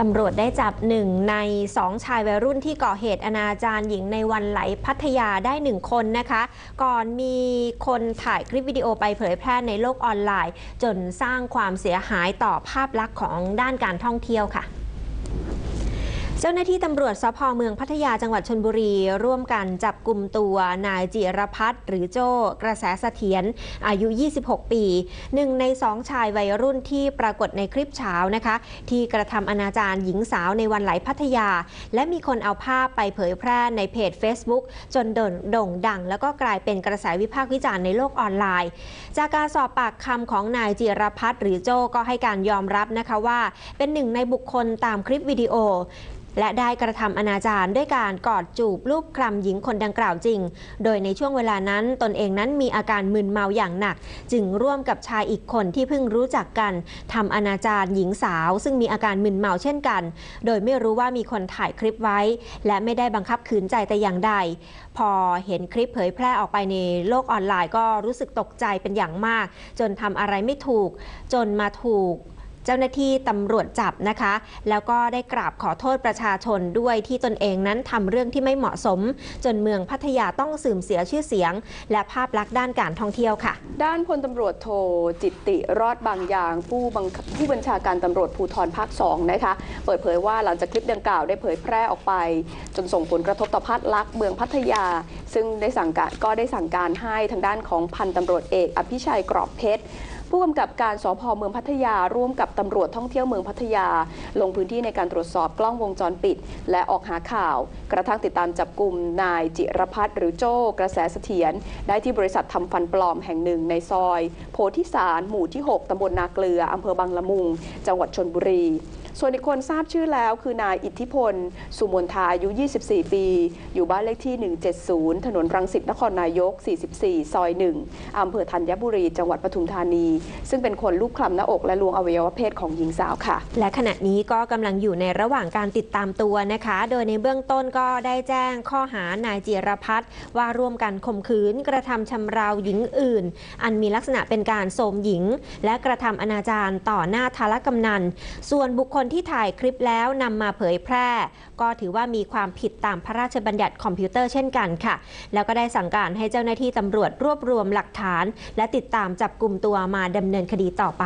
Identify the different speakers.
Speaker 1: ตำรวจได้จับหนึ่งในสองชายวัยรุ่นที่ก่อเหตุอนาจารหญิงในวันไหลพัทยาได้หนึ่งคนนะคะ ก่อนมีคนถ่ายคลิปวิดีโอไปเผยแพร่ในโลกออนไลน์ จนสร้างความเสียหายต่อภาพลักษณ์ของด้านการท่องเที่ยวค่ะ จ้าหน้าที่ตำรวจสพเมืองพัทยาจังหวัดชนบุรี ร่วมกันจับกลุ่มตัวนายจิรพัฒน์หรือโจ้กระแสะเสถียรอายุ 26 ปีหนึ่งในสองชายวัยรุ่นที่ปรากฏในคลิปเช้านะคะ ที่กระทำอนาจารหญิงสาวในวันไหลพัทยา และมีคนเอาภาพไปเผยแพร่ในเพจ Facebook จนโด่งโด่งดัง แล้วก็กลายเป็นกระแสวิพากษ์วิจารณ์ในโลกออนไลน์ จากการสอบปากคำของนายจิรพัฒน์หรือโจ้ก็ให้การยอมรับนะคะว่า เป็นหนึ่งในบุคคลตามคลิปวิดีโอและได้กระทำอนาจารด้วยการกอดจูบรูปคลำหญิงคนดังกล่าวจริง โดยในช่วงเวลานั้นตนเองนั้นมีอาการมึนเมาอย่างหนัก จึงร่วมกับชายอีกคนที่เพิ่งรู้จักกันทำอนาจารหญิงสาว ซึ่งมีอาการมึนเมาเช่นกัน โดยไม่รู้ว่ามีคนถ่ายคลิปไว้ และไม่ได้บังคับขืนใจแต่อย่างใด พอเห็นคลิปเผยแพร่ออกไปในโลกออนไลน์ก็รู้สึกตกใจเป็นอย่างมาก จนทำอะไรไม่ถูก จนมาถูก เจ้าหน้าที่ตำรวจจับนะคะ แล้วก็ได้กราบขอโทษประชาชนด้วยที่ตนเองนั้นทำเรื่องที่ไม่เหมาะสม จนเมืองพัทยาต้องเสื่อมเสียชื่อเสียง และภาพลักษณ์ด้านการท่องเที่ยวค่ะ
Speaker 2: ด้านพลตำรวจโทจิตติรอดบางอย่าง ผู้บังผู้บัญชาการตำรวจภูธรภาค2นะคะเปิดเผยว่าหลังจากคลิปดังกล่าวได้เผยแพร่ออกไป จนส่งผลกระทบต่อภาพลักษณ์เมืองพัทยา ซึ่งได้สั่งการก็ได้สั่งการให้ทางด้านของพันตำรวจเอก อภิชัยกรอบเพชร ผู้กำกับการสพเมืองพัทยาร่วมกับตำรวจท่องเที่ยวเมืองพัทยา ลงพื้นที่ในการตรวจสอบกล้องวงจรปิด และออกหาข่าว กระทั่งติดตามจับกลุ่มนายจิรพัฒน์หรือโจ้กระแสเสถียรได้ที่บริษัททำฟันปลอมแห่งหนึ่งในซอย โพธิสารหมู่ที่ 6ตำบลนาเกลืออำเภอบางละมุง จังหวัดชนบุรี ส่วนอีกคนทราบชื่อแล้วคือนายอิทธิพล สุมนทาอายุ 24 ปี อยู่บ้านเลขที่ 170 ถนนรังสิตนครนายก 44 ซอย 1 อำเภอธัญบุรี จังหวัดปทุมธานี ซึ่งเป็นคนลูกคลำหน้าอกและลวงอวัยวะเพศของหญิงสาวค่ะ
Speaker 1: และขณะนี้ก็กำลังอยู่ในระหว่างการติดตามตัวนะคะ โดยในเบื้องต้นก็ได้แจ้งข้อหานายจิรพัฒน์ว่าร่วมกันข่มขืนกระทำชำเราหญิงอื่น อันมีลักษณะเป็นการโสมหญิง และกระทำอนาจารต่อหน้าทารกำนัน ส่วนบุคคลที่ถ่ายคลิปแล้วนำมาเผยแพร่ ก็ถือว่ามีความผิดตามพระราชบัญญัติคอมพิวเตอร์เช่นกันค่ะ แล้วก็ได้สั่งการให้เจ้าหน้าที่ตำรวจรวบรวมหลักฐาน และติดตามจับกลุ่มตัวมาดำเนินคดีต่อไป